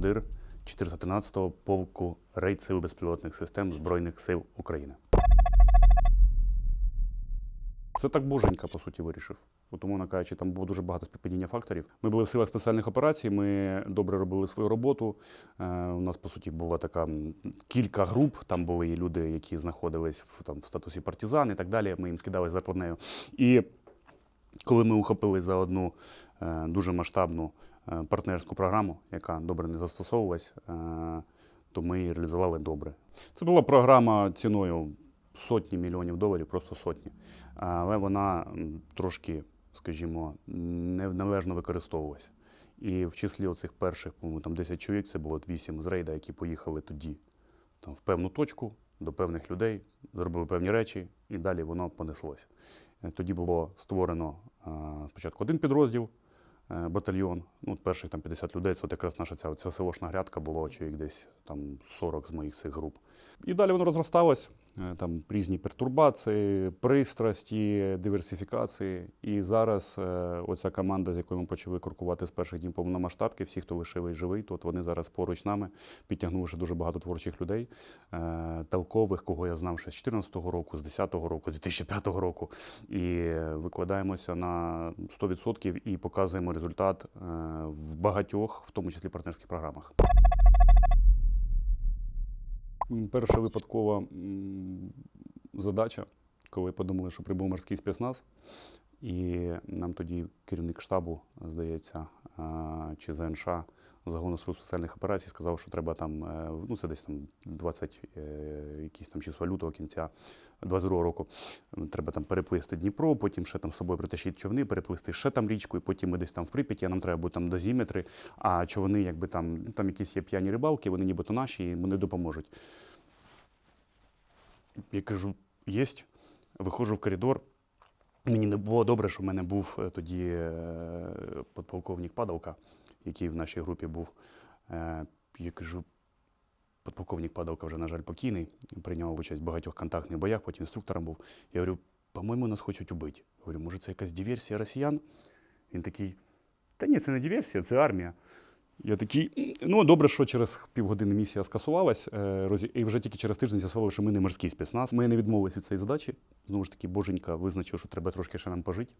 командир 413-го полку рейд сил безпілотних систем Збройних сил України. Це так боженька, по суті, вирішив. Тому, умовно кажучи, там було дуже багато співпадіння факторів. Ми були в силах спеціальних операцій, ми добре робили свою роботу. Е, у нас, по суті, була така кілька груп. Там були і люди, які знаходились в, там, в статусі партизан і так далі. Ми їм скидали зарплатнею. І коли ми ухопили за одну е, дуже масштабну партнерську програму, яка добре не застосовувалась, е, то ми її реалізували добре. Це була програма ціною сотні мільйонів доларів, просто сотні. Але вона трошки, скажімо, неналежно використовувалася. І в числі оцих перших, по-моєму, там 10 чоловік, це було 8 з рейда, які поїхали тоді там, в певну точку до певних людей, зробили певні речі, і далі воно понеслося. Е, Тоді було створено е, спочатку один підрозділ, е, батальйон. Ну, перших там 50 людей, це от якраз наша ця, ця селошна грядка була, чоловік десь там 40 з моїх цих груп. І далі воно розросталось. Е, Там різні пертурбації, пристрасті, диверсифікації. І зараз е, оця команда, з якою ми почали крокувати з перших днів повномасштабки, всі, хто лишивий живий, то от вони зараз поруч нами підтягнули ще дуже багато творчих людей, е, толкових, кого я знав ще з 14-го року, з 10-го року, з 2005 року. І викладаємося на 100% і показуємо результат в багатьох, в тому числі партнерських програмах. Перша випадкова задача, коли подумали, що прибув морський спецназ, і нам тоді керівник штабу, здається, чи ЗНШ загону служб спеціальних операцій сказав, що треба там, е, ну це десь там 20 е, якісь там числа лютого кінця 22 року. Треба там переплисти Дніпро, потім ще там з собою притащити човни, переплисти ще там річку, і потім ми десь там в Прип'яті, а нам треба буде там дозіметри, а човни, якби там, ну, там якісь є п'яні рибалки, вони нібито наші, і вони допоможуть. Я кажу, єсть. Виходжу в коридор. Мені не було добре, що в мене був е, тоді е, подполковник Падалка, який в нашій групі був. Е, Я кажу, подполковник Падалка вже, на жаль, покійний, прийняв участь в багатьох контактних боях, потім інструктором був. Я говорю, по-моєму, нас хочуть убити. Говорю, може, це якась диверсія росіян? Він такий, та ні, це не диверсія, це армія. Я такий, ну добре, що через півгодини місія скасувалась, е, і вже тільки через тиждень з'ясували, що ми не морський спецназ. Ми не відмовилися від цієї задачі. Знову ж таки, боженька визначив, що треба трошки ще нам пожити.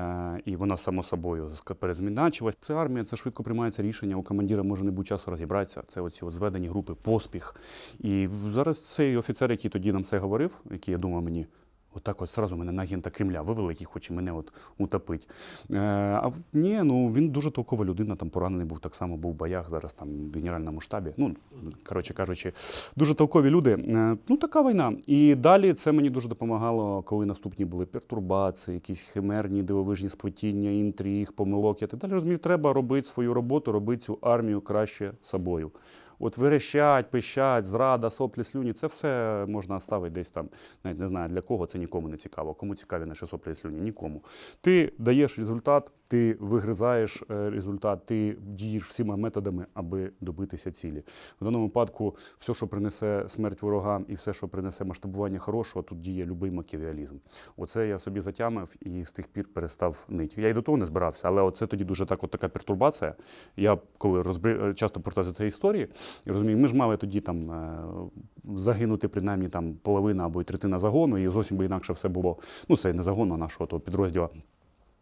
Е, І вона само собою перезміначилась. Це армія, це швидко приймається рішення. У командира може не бути часу розібратися. Це оці от зведені групи, поспіх. І зараз цей офіцер, який тоді нам це говорив, який я думав мені. Отак от сразу мене на агента Кремля вивели, який хоче мене от утопити. Е, а ні, ну він дуже толкова людина, там поранений був так само, був в боях, зараз там в генеральному штабі. Ну, коротше кажучи, дуже толкові люди. Е, ну, така війна. І далі це мені дуже допомагало, коли наступні були пертурбації, якісь химерні дивовижні сплетіння, інтриг, помилок. Я так далі розумів, треба робити свою роботу, робити цю армію краще собою. От верещать, пищать, зрада, соплі, слюні, це все можна ставити десь там. Навіть не знаю для кого, це нікому не цікаво. Кому цікаві наші соплі і слюні? Нікому. Ти даєш результат, ти вигризаєш е, результат, ти дієш всіма методами, аби добитися цілі. В даному випадку, все, що принесе смерть ворогам, і все, що принесе масштабування хорошого, тут діє любий макіавіалізм. Оце я собі затямив і з тих пір перестав нити. Я й до того не збирався, але оце тоді дуже так, от така пертурбація. Я коли розбри... часто повертався цієї історії, і розумію, ми ж мали тоді там е, загинути принаймні там половина або й третина загону, і зовсім би інакше все було. Ну, це не загону, нашого того підрозділу.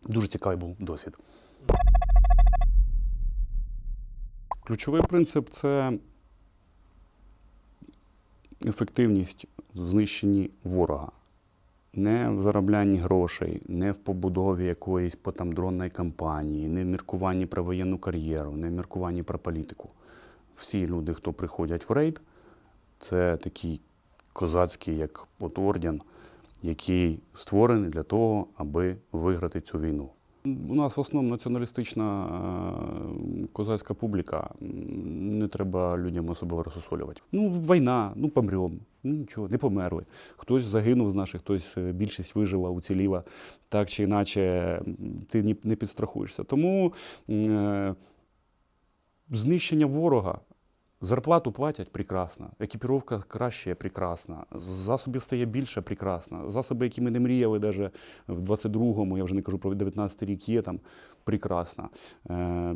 Дуже цікавий був досвід. Ключовий принцип це ефективність в знищенні ворога. Не в зароблянні грошей, не в побудові якоїсь потамдронної кампанії, не в міркуванні про воєнну кар'єру, не в міркуванні про політику. Всі люди, хто приходять в рейд, це такий козацький, як от орден, який створений для того, аби виграти цю війну. У нас в основному націоналістична е, козацька публіка. Не треба людям особливо розсусолювати. Ну, війна, ну помремо. Ну нічого, не померли. Хтось загинув з наших, хтось е, більшість вижила, уціліла. Так чи іначе, ти не підстрахуєшся. Тому е, знищення ворога Зарплату платять прекрасно, екіпіровка краще прекрасна, засобів стає більше прекрасно. Засоби, які ми не мріяли навіть в 22-му, я вже не кажу про 19 рік, є там прекрасно. Е,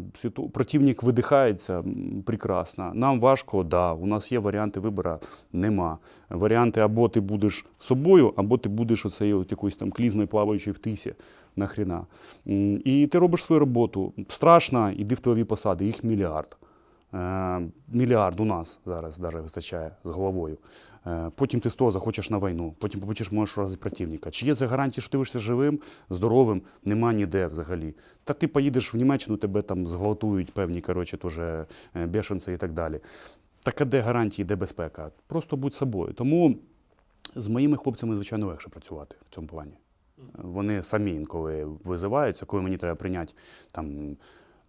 противник видихається прекрасно. Нам важко, да. У нас є варіанти вибору, нема. Варіанти або ти будеш собою, або ти будеш оцею якоюсь там клізмою плаваючою в тисі. Нахріна. І ти робиш свою роботу. Страшно, іди в тилові посади, їх мільярд. Е, Мільярд у нас зараз навіть вистачає з головою. Е, Потім ти з того захочеш на війну, потім побачиш, можеш разити противника. Чи є це гарантії, що ти вишся живим, здоровим? Нема ніде взагалі. Та ти поїдеш в Німеччину, тебе там зґвалтують певні коротше, теж е, бешенці і так далі. Так а де гарантії, де безпека? Просто будь собою. Тому з моїми хлопцями, звичайно, легше працювати в цьому плані. Вони самі інколи визиваються, коли мені треба прийняти там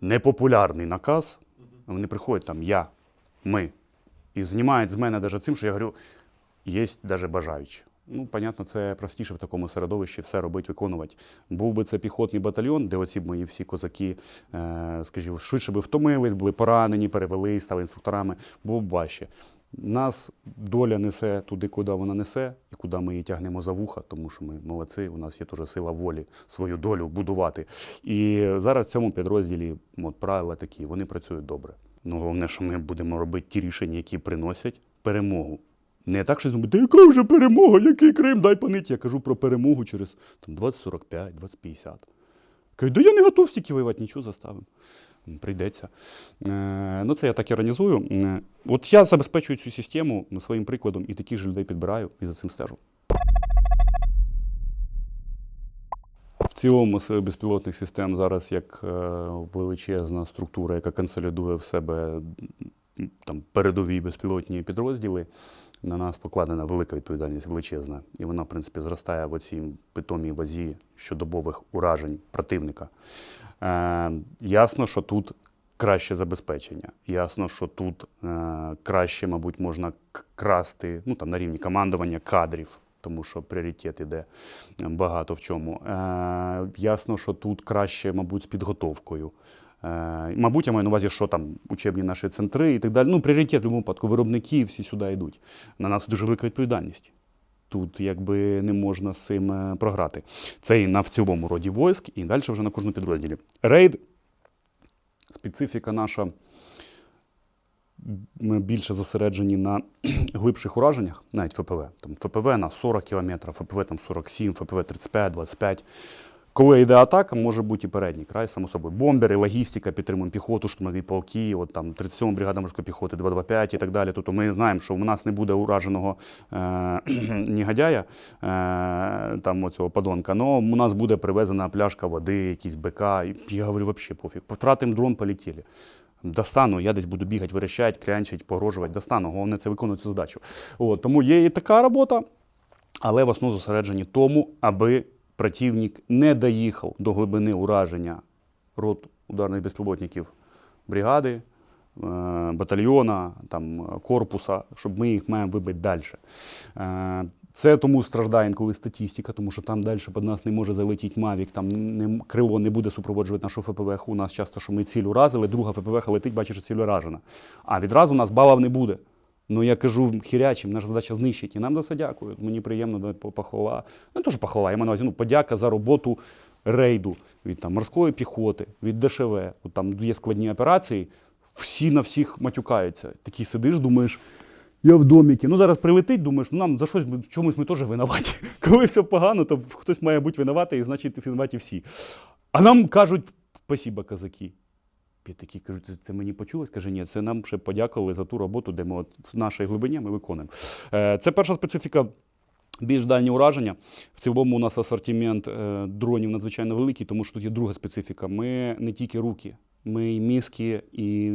непопулярний наказ. Вони приходять там я, ми. І знімають з мене навіть цим, що я говорю, є навіть бажаючі. Ну, понятно, це простіше в такому середовищі все робити, виконувати. Був би це піхотний батальйон, де оці мої всі козаки, е, скажімо, швидше би втомились, були поранені, перевели, стали інструкторами, було б важче. Нас доля несе туди, куди вона несе, і куди ми її тягнемо за вуха, тому що ми молодці, у нас є теж сила волі свою долю будувати. І зараз в цьому підрозділі от, правила такі, вони працюють добре. Ну, головне, що ми будемо робити ті рішення, які приносять перемогу. Не так, що думають, яка вже перемога, який Крим, дай панить. Я кажу про перемогу через там, 2045, 2050. Кажуть, да я не готов стільки воювати, нічого заставимо. Прийдеться. Е, ну, це я так і організую. Е, от я забезпечую цю систему своїм прикладом і таких же людей підбираю і за цим стежу. В цілому сили безпілотних систем зараз як е, величезна структура, яка консолідує в себе там, передові безпілотні підрозділи. На нас покладена велика відповідальність величезна, і вона, в принципі, зростає в оцій питомій вазі щодобових уражень противника. Е, ясно, що тут краще забезпечення. Ясно, що тут е, краще, мабуть, можна красти ну, там, на рівні командування кадрів, тому що пріоритет іде багато в чому. Е, ясно, що тут краще, мабуть, з підготовкою. Е, мабуть, я маю на увазі, що там учебні наші центри і так далі. Ну, пріоритет в будь-якому випадку, виробники всі сюди йдуть. На нас дуже велика відповідальність. Тут якби не можна з цим е, програти. Це і на в цілому роді войск, і далі вже на кожному підрозділі. Рейд, специфіка наша. Ми більше зосереджені на глибших ураженнях, навіть ФПВ. Там ФПВ на 40 км, ФПВ там 47, ФПВ 35, 25. Коли йде атака, може бути і передній край, само собою. Бомбери, логістика, підтримуємо піхоту, штурмові полки, от там 37 бригада морської піхоти, 225 і так далі. Тобто ми знаємо, що у нас не буде ураженого е- негодяя, е- там оцього подонка, але у нас буде привезена пляшка води, якісь БК. Я говорю, взагалі пофіг. Потратимо дрон, полетіли. Достану, я десь буду бігати, верещать, клянчить, погрожувати. Достану. Головне це виконувати цю задачу. От, тому є і така робота, але в основному зосереджені тому, аби противник не доїхав до глибини ураження рот ударних безпілотників бригади, е, батальйона, там, корпуса, щоб ми їх маємо вибити далі. Е, Це тому страждає інколи статистика, тому що там далі під нас не може залетіти Мавік, там не, крило не буде супроводжувати нашу ФПВ. У нас часто, що ми ціль уразили, друга ФПВ летить, бачить, що ціль уражена. А відразу у нас балів не буде. Ну я кажу хірячим, наша задача знищити. І нам це дякують. Мені приємно похвала. Ну, то, похвала, я маю на увазі, ну, подяка за роботу рейду від там, морської піхоти, від ДШВ. От, там є складні операції, всі на всіх матюкаються. Такий сидиш, думаєш, я в доміки. Ну зараз прилетить, думаєш, ну нам за щось в чомусь ми теж винуваті. Коли все погано, то хтось має бути винуватий, і значить винуваті всі. А нам кажуть, спасіба, казаки. Я такий кажу, це, мені почулось? Каже, ні, це нам ще подякували за ту роботу, де ми от в нашій глибині ми виконуємо. Е, це перша специфіка. Більш дальні ураження. В цілому у нас асортимент е, дронів надзвичайно великий, тому що тут є друга специфіка. Ми не тільки руки, ми і мізки, і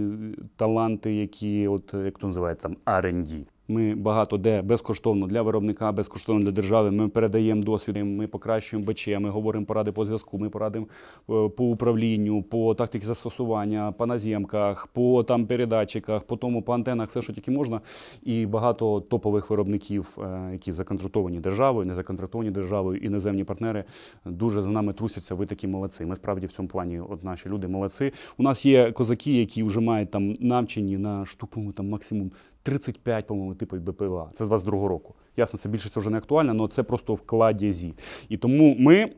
таланти, які, от, як то називається, там R&D. Ми багато де безкоштовно для виробника, безкоштовно для держави. Ми передаємо досвід, ми покращуємо БЧ, ми говоримо поради по зв'язку, ми порадимо е, по управлінню, по тактиці застосування, по назємках, по там передатчиках, по тому по антенах, все, що тільки можна. І багато топових виробників, е, які законтрактовані державою, не законтрактовані державою, іноземні партнери дуже за нами трусяться. Ви такі молодці. Ми справді в цьому плані, от наші люди молодці. У нас є козаки, які вже мають там навчені на штуку, там максимум 35, по-моєму, типу БПЛА. Це з 22-го року. Ясно, це більше це вже не актуально, але це просто в кладі зі. І тому ми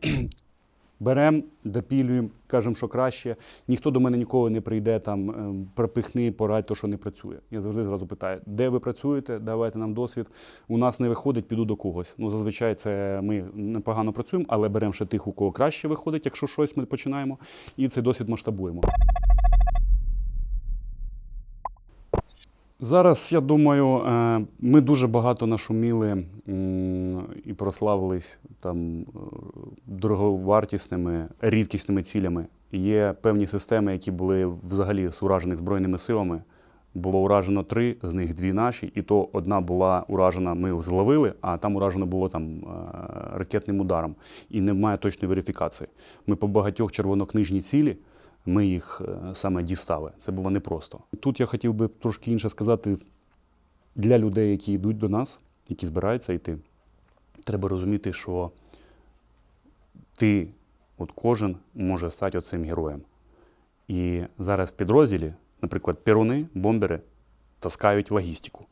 беремо, допілюємо, кажемо, що краще. Ніхто до мене ніколи не прийде там, ем, пропихни, порадь то, що не працює. Я завжди зразу питаю, де ви працюєте, давайте нам досвід. У нас не виходить, піду до когось. Ну, зазвичай це ми непогано працюємо, але беремо ще тих, у кого краще виходить, якщо щось ми починаємо, і цей досвід масштабуємо. Зараз, я думаю, е, ми дуже багато нашуміли і прославились там е, дороговартісними, рідкісними цілями. Є певні системи, які були взагалі з уражених Збройними силами. Було уражено три, з них дві наші, і то одна була уражена, ми зловили, а там уражено було там е, ракетним ударом. І немає точної верифікації. Ми по багатьох червонокнижні цілі ми їх е, саме дістали. Це було непросто. Тут я хотів би трошки інше сказати для людей, які йдуть до нас, які збираються йти. Треба розуміти, що ти, от кожен може стати оцим героєм. І зараз в підрозділі, наприклад, перуни, бомбери таскають логістику.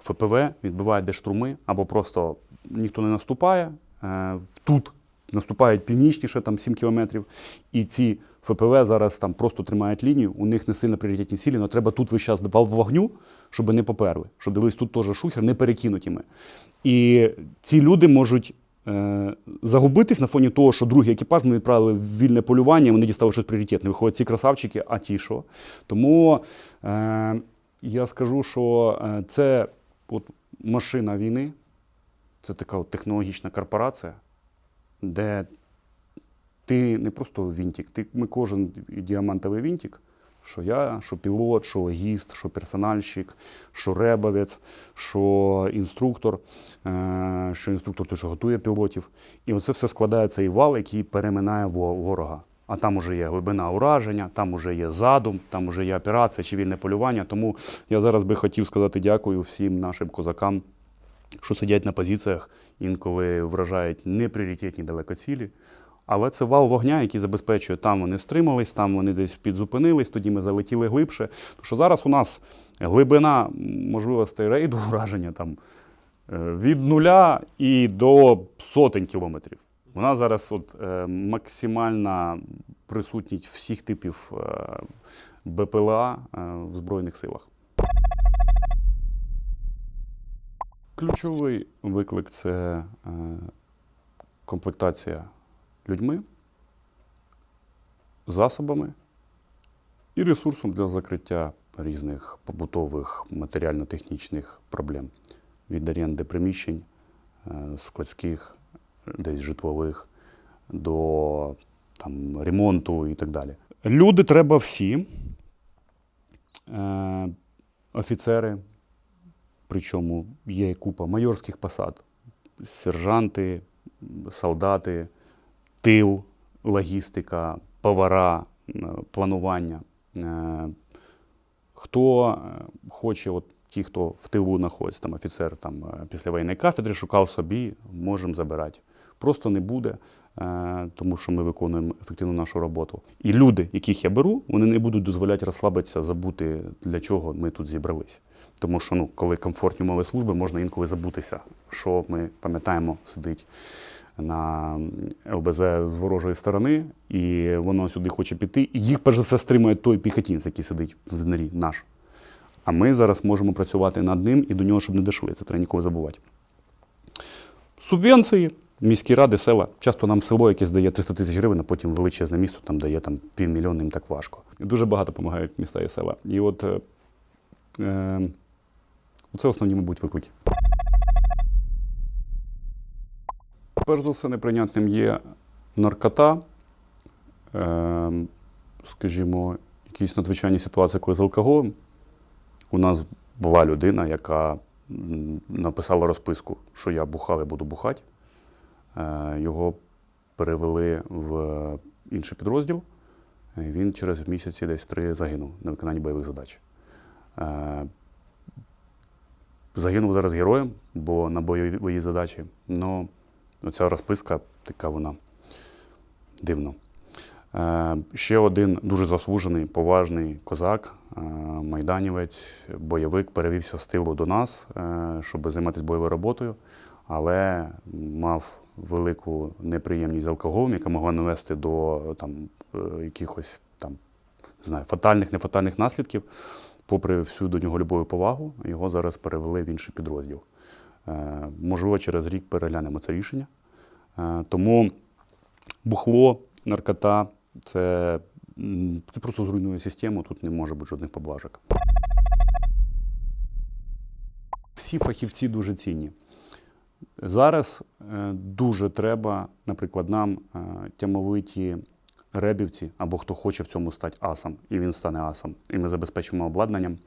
ФПВ відбивають дештурми або просто ніхто не наступає. е, Тут наступають північніше, там 7 кілометрів. І ці ФПВ зараз там просто тримають лінію, у них не сильно пріоритетні цілі, але треба тут весь час вал вогню, щоб не поперли. Щоб дивись, тут теж шухер, не перекинуті ми. І ці люди можуть е, загубитись на фоні того, що другий екіпаж ми відправили в вільне полювання, вони дістали щось пріоритетне. Виходять ці красавчики, а ті що. Тому е, я скажу, що е, це от, машина війни, це така от технологічна корпорація, де ти не просто вінтик, ти, ми кожен діамантовий вінтик, що я, що пілот, що логіст, що персональщик, що ребовець, що інструктор, е, що інструктор той, що готує пілотів. І оце все складається і вал, який переминає ворога. А там уже є глибина ураження, там уже є задум, там уже є операція чи вільне полювання. Тому я зараз би хотів сказати дякую всім нашим козакам, що сидять на позиціях, інколи вражають непріоритетні далекоцілі. Але це вал вогня, який забезпечує, там вони стримались, там вони десь підзупинились, тоді ми залетіли глибше. Тому що зараз у нас глибина можливостей рейду враження там е, від нуля і до сотень кілометрів. У нас зараз от, е, максимальна присутність всіх типів е, БПЛА е, в Збройних силах. Ключовий виклик це е, комплектація людьми, засобами і ресурсом для закриття різних побутових матеріально-технічних проблем від оренди приміщень, е, складських, десь житлових, до там, ремонту і так далі. Люди треба всі, е, офіцери, причому є купа майорських посад, сержанти, солдати, тил, логістика, повара, е, планування. Е, Хто е, хоче, от ті, хто в тилу знаходиться, там офіцер там, після воєнної кафедри, шукав собі, можемо забирати. Просто не буде, тому що ми виконуємо ефективну нашу роботу. І люди, яких я беру, вони не будуть дозволяти розслабитися, забути, для чого ми тут зібрались. Тому що ну, коли комфортні умови служби, можна інколи забутися, що ми пам'ятаємо, сидить на ЛБЗ з ворожої сторони, і воно сюди хоче піти. І їх перш за все стримує той піхотінець, який сидить в ЗНРі, наш. А ми зараз можемо працювати над ним і до нього, щоб не дійшли. Це треба ніколи забувати. Субвенції, міські ради, села. Часто нам село, яке здає 300 тисяч гривень, а потім величезне місто там дає там, півмільйона, їм так важко. Дуже багато допомагають міста і села. І от е, е, це основні, мабуть, виклики. Перш за все, неприйнятним є наркота, е, скажімо, якісь надзвичайні ситуації, коли з алкоголем. У нас була людина, яка написала розписку, що я бухав і буду бухати. Е, Його перевели в інший підрозділ. Він через місяці десь три загинув на виконанні бойових задач. Е, Загинув зараз героєм, бо на бойові задачі. Ну, оця розписка така вона дивно. Е, ще один дуже заслужений, поважний козак, е, майданівець, бойовик перевівся з тилу до нас, е, щоб займатися бойовою роботою, але мав велику неприємність з алкоголем, яка могла навести до там, якихось там, не знаю, фатальних, нефатальних наслідків. Попри всю до нього любов і повагу, його зараз перевели в інший підрозділ. Е, можливо, через рік переглянемо це рішення. Е, тому бухло, наркота це, це просто зруйнує систему, тут не може бути жодних поблажок. Всі фахівці дуже цінні. Зараз е, дуже треба, наприклад, нам тямовиті ребівці або хто хоче в цьому стати асом, і він стане асом. І ми забезпечимо обладнанням,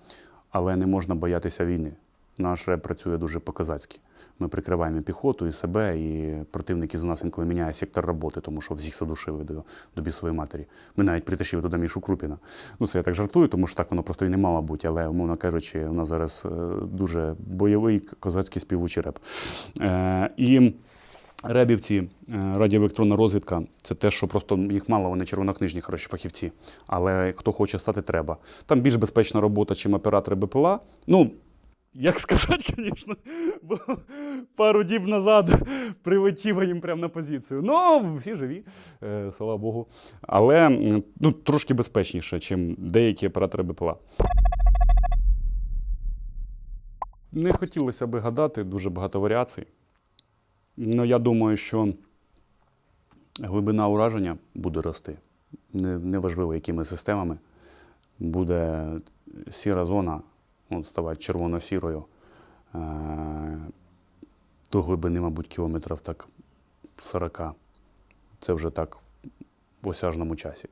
але не можна боятися війни. Наш реб працює дуже по-козацьки. Ми прикриваємо піхоту, і себе, і противники за нас інколи міняє сектор роботи, тому що всіх задушили до, до бісової матері. Ми навіть притащили туди Мішу Крупіна. Ну, це я так жартую, тому що так воно просто і не мало бути, але, умовно кажучи, у нас зараз е, дуже бойовий козацький співучий реп. Е, і Ребівці, е, радіоелектронна розвідка це те, що просто їх мало, вони червонокнижні хороші фахівці. Але хто хоче стати, треба. Там більш безпечна робота, чим оператори БПЛА. Ну, як сказати, звісно, бо пару діб назад прилетіло їм прямо на позицію. Ну, всі живі, е, слава Богу. Але ну, трошки безпечніше, ніж деякі оператори БПЛА. Не хотілося би гадати, дуже багато варіацій. Ну, я думаю, що глибина ураження буде рости. Не- Неважливо, якими системами. Буде сіра зона от, ставати червоно-сірою. Е, До глибини, мабуть, кілометрів так 40. Це вже так в осяжному часі.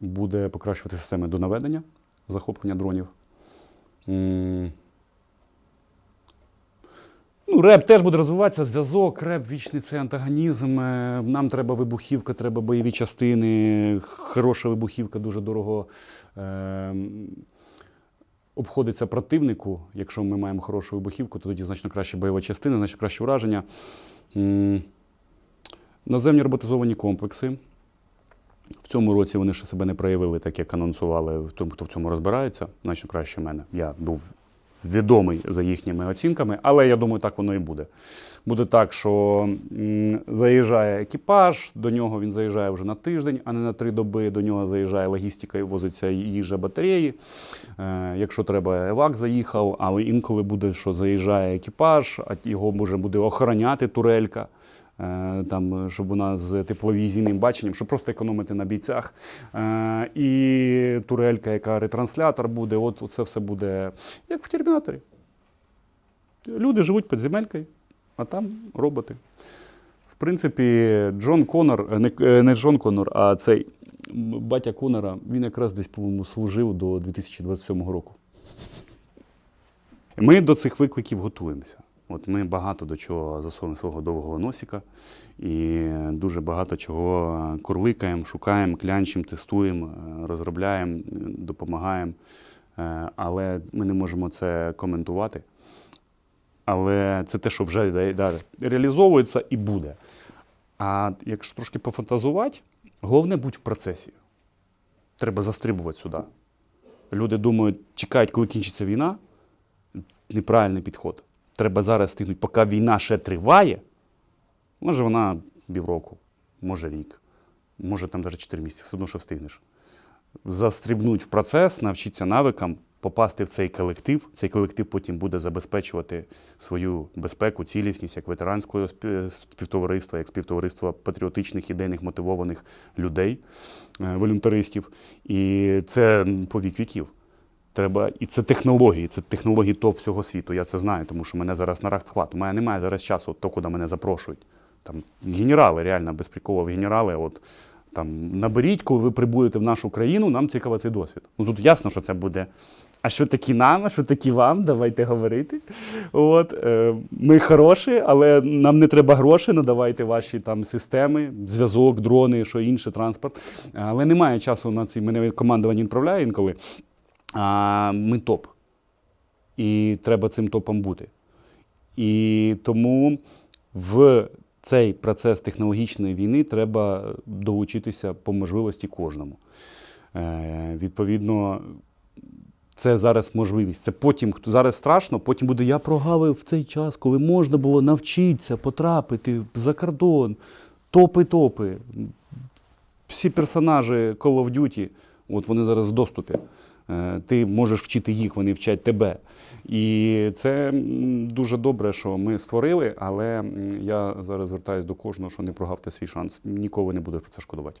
Буде покращувати системи до наведення, захоплення дронів. Реп теж буде розвиватися, зв'язок, реп, вічний цей антагонізм. Е, Нам треба вибухівка, треба бойові частини. Хороша вибухівка дуже дорого е, обходиться противнику. Якщо ми маємо хорошу вибухівку, то тоді значно краще бойова частина, значно краще ураження. Наземні роботизовані комплекси. В цьому році вони ще себе не проявили, так як анонсували хто в цьому розбирається, значно краще мене. Я був відомий за їхніми оцінками, але я думаю, так воно і буде. Буде так, що заїжджає екіпаж, до нього він заїжджає вже на тиждень, а не на три доби. До нього заїжджає логістика і возиться їжа батареї. Е, якщо треба, евак заїхав, але інколи буде, що заїжджає екіпаж, а його може буде охороняти турелька. Е, Там, щоб вона з тепловізійним баченням, щоб просто економити на бійцях. Е, і турелька, яка ретранслятор буде, от це все буде як в термінаторі. Люди живуть під земелькою, а там роботи. В принципі, Джон Конор, е, не, е, не Джон Конор, а цей батя Конора, він якраз десь, по-моєму, служив до 2027 року. Ми до цих викликів готуємося. От ми багато до чого засовуємо свого довгого носика і дуже багато чого курликаємо, шукаємо, клянчимо, тестуємо, е, розробляємо, е, допомагаємо. Е, Але ми не можемо це коментувати. Але це те, що вже реалізовується і буде. А якщо трошки пофантазувати, головне будь в процесі. Треба застрибувати сюди. Люди думають, чекають, коли кінчиться війна. Неправильний підход. Треба зараз стигнути, поки війна ще триває. Може, вона півроку, може рік, може там навіть 4 місяці, все одно, що встигнеш. Застрибнуть в процес, навчитися навикам, попасти в цей колектив. Цей колектив потім буде забезпечувати свою безпеку, цілісність як ветеранського співтовариства, як співтовариства патріотичних, ідейних, мотивованих людей, е, волюнтаристів. І це по вік віків. Треба, і це технології, це технології того всього світу. Я це знаю, тому що мене зараз на рахт У мене немає зараз часу, то куди мене запрошують. Там генерали, реально безприколов генерали. От там наберіть, коли ви прибудете в нашу країну, нам цікаво цей досвід. Ну тут ясно, що це буде А що такі нам, а що такі вам? Давайте говорити. От, е, ми хороші, але нам не треба грошей, ну давайте ваші там системи, зв'язок, дрони, що інше, транспорт. Але немає часу на ці. Мене командування відправляє інколи. А ми топ. І треба цим топом бути. І тому в цей процес технологічної війни треба долучитися по можливості кожному. Е, відповідно, це зараз можливість. Це потім, хто зараз страшно, потім буде я прогавив в цей час, коли можна було навчитися потрапити за кордон, топи-топи. Всі персонажі Call of Duty, от вони зараз в доступі. Е, Ти можеш вчити їх, вони вчать тебе. І це дуже добре, що ми створили, але я зараз звертаюся до кожного, що не прогавте свій шанс. Ніколи не буде про це шкодувати.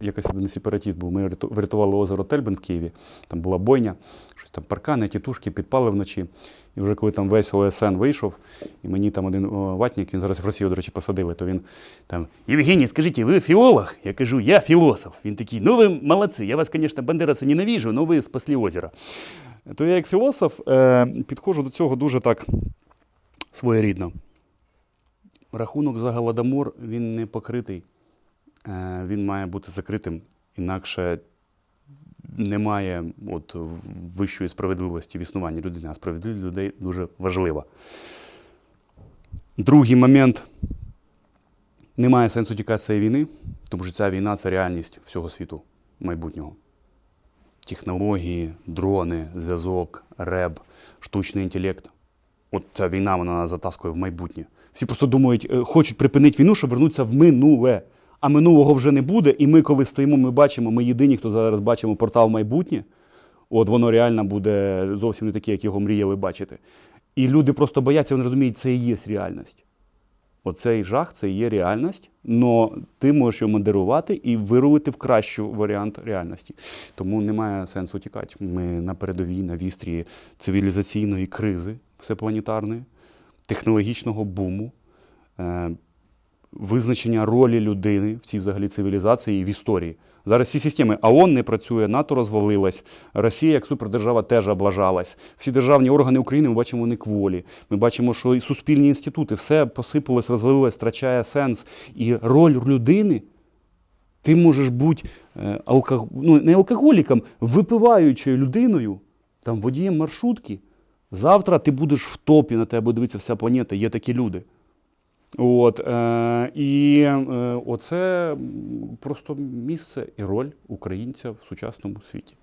Якось один сепаратіст був. Ми врятували озеро Тельбен в Києві. Там була бойня, щось там паркани, тітушки підпали вночі. І вже коли там весь ОСН вийшов, і мені там один ватник, він зараз в Росію, до речі, посадили, то він там Евгений, скажите, вы филолог? Я кажу, я философ. Він такий, ну ви молодці, я вас, конечно, бандеровцы ненавижу, но ви спасли озеро. То я як філософ е, підходжу до цього дуже так своєрідно. Рахунок за голодомор, він не покритий. Е, Він має бути закритим, інакше немає от, вищої справедливості в існуванні людини, а справедливість людей дуже важлива. Другий момент. Немає сенсу тікати цієї війни, тому що ця війна це реальність всього світу майбутнього. Технології, дрони, зв'язок, реб, штучний інтелект. От ця війна вона затаскує в майбутнє. Всі просто думають, е, хочуть припинити війну, щоб вернутися в минуле. А минулого вже не буде. І ми, коли стоїмо, ми бачимо, ми єдині, хто зараз бачимо портал майбутнє. От воно реально буде зовсім не таке, як його мріяли бачити. І люди просто бояться, вони розуміють, це і є реальність. Оцей жах це і є реальність, але ти можеш його модерувати і вирулити в кращу варіант реальності. Тому немає сенсу тікати. Ми на передовій, на вістрі цивілізаційної кризи всепланетарної, технологічного буму, е, визначення ролі людини в цій взагалі цивілізації і в історії. Зараз всі системи ООН не працює, НАТО розвалилась, Росія як супердержава теж облажалась. Всі державні органи України ми бачимо не кволі. Ми бачимо, що і суспільні інститути все посипалось, розвалилось, втрачає сенс. І роль людини ти можеш бути е, алког... ну, не алкоголіком, випиваючою людиною, там водієм маршрутки. Завтра ти будеш в топі, на тебе буде дивитися вся планета, є такі люди. От, е, і е, оце просто місце і роль українця в сучасному світі.